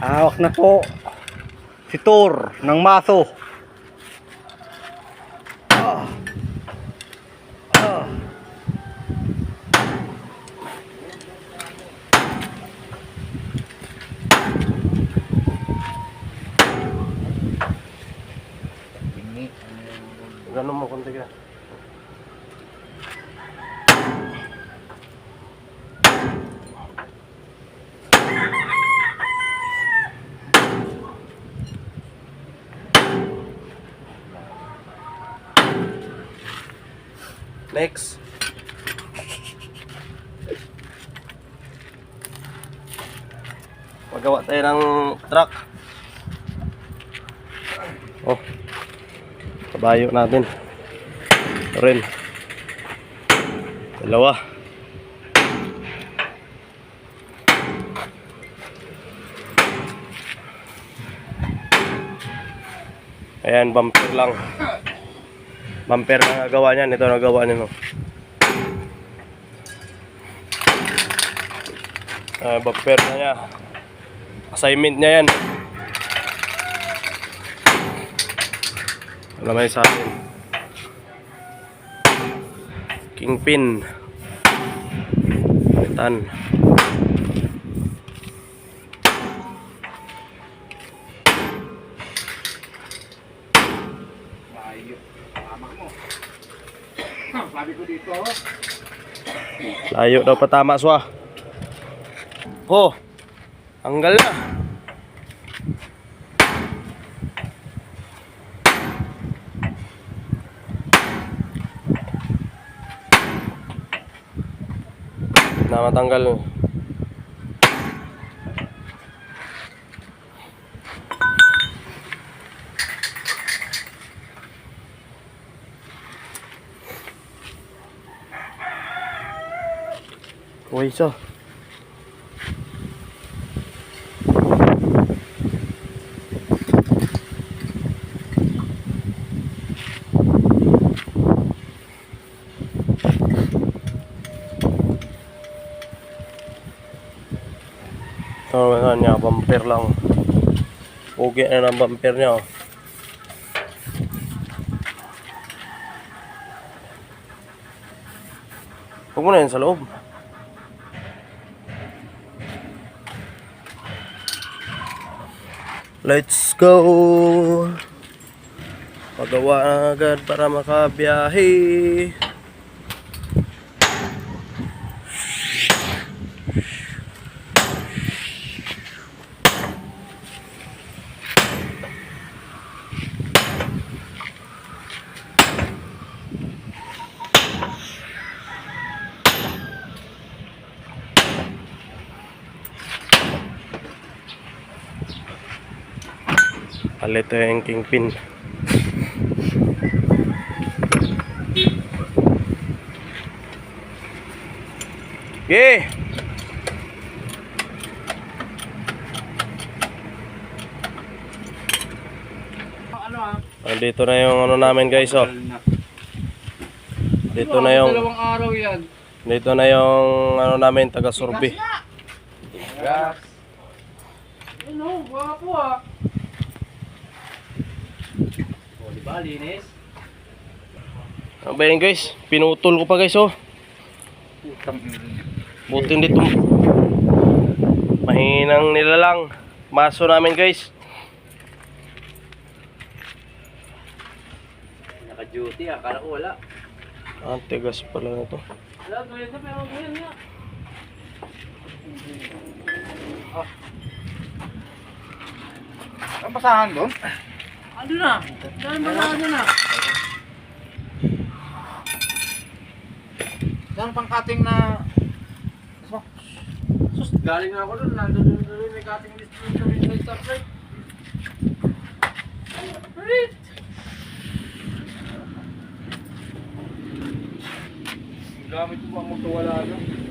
Hawak na po. Si Tor ng maso. Ah. Ah. Ganun mo konti ka. Next. Magawa tayo ng truck. Oh. Kabayo natin. Rin. Dalawa. Ayan, bumper lang. Bumper na nagawa niyan. Ito nagawa niya. No? Ah, bumper na niya. Assignment niya yan. Ano may sa atin? Kingpin. Tan. Sabi ko dito, Layo daw patama swa. Oh. Anggal na. Na matanggal. Uy, isa. Oh, ano niya, bumper lang. Pugi na ng bumper niya. Oh. Huwag mo na yan sa loob. Let's go! Pagawa na agad para makabiyahe. Palito yung kingpin. Okay. ano? Andito na yung ano namin guys oh. Dito na yung Dalawang araw yan. dito na yung ano namin taga Surbi. Gas. Ano, gwapo ah. O, di ba, linis? Ano ba guys? Pinutol ko pa guys oh. Buti dito. Mahinang nilalang. Maso namin guys. Naka-duty ah, kala ko wala. Ang tigas pala na to. Wala, gawin na, pero gawin niya. Ang basahan doon? Ano na? Saan ba na ano na? Yan pang cutting na... Sus, galing na ako doon. Nandun doon doon may cutting distribution kami sa stoplight. Right. Gamit ko ang magkawala doon.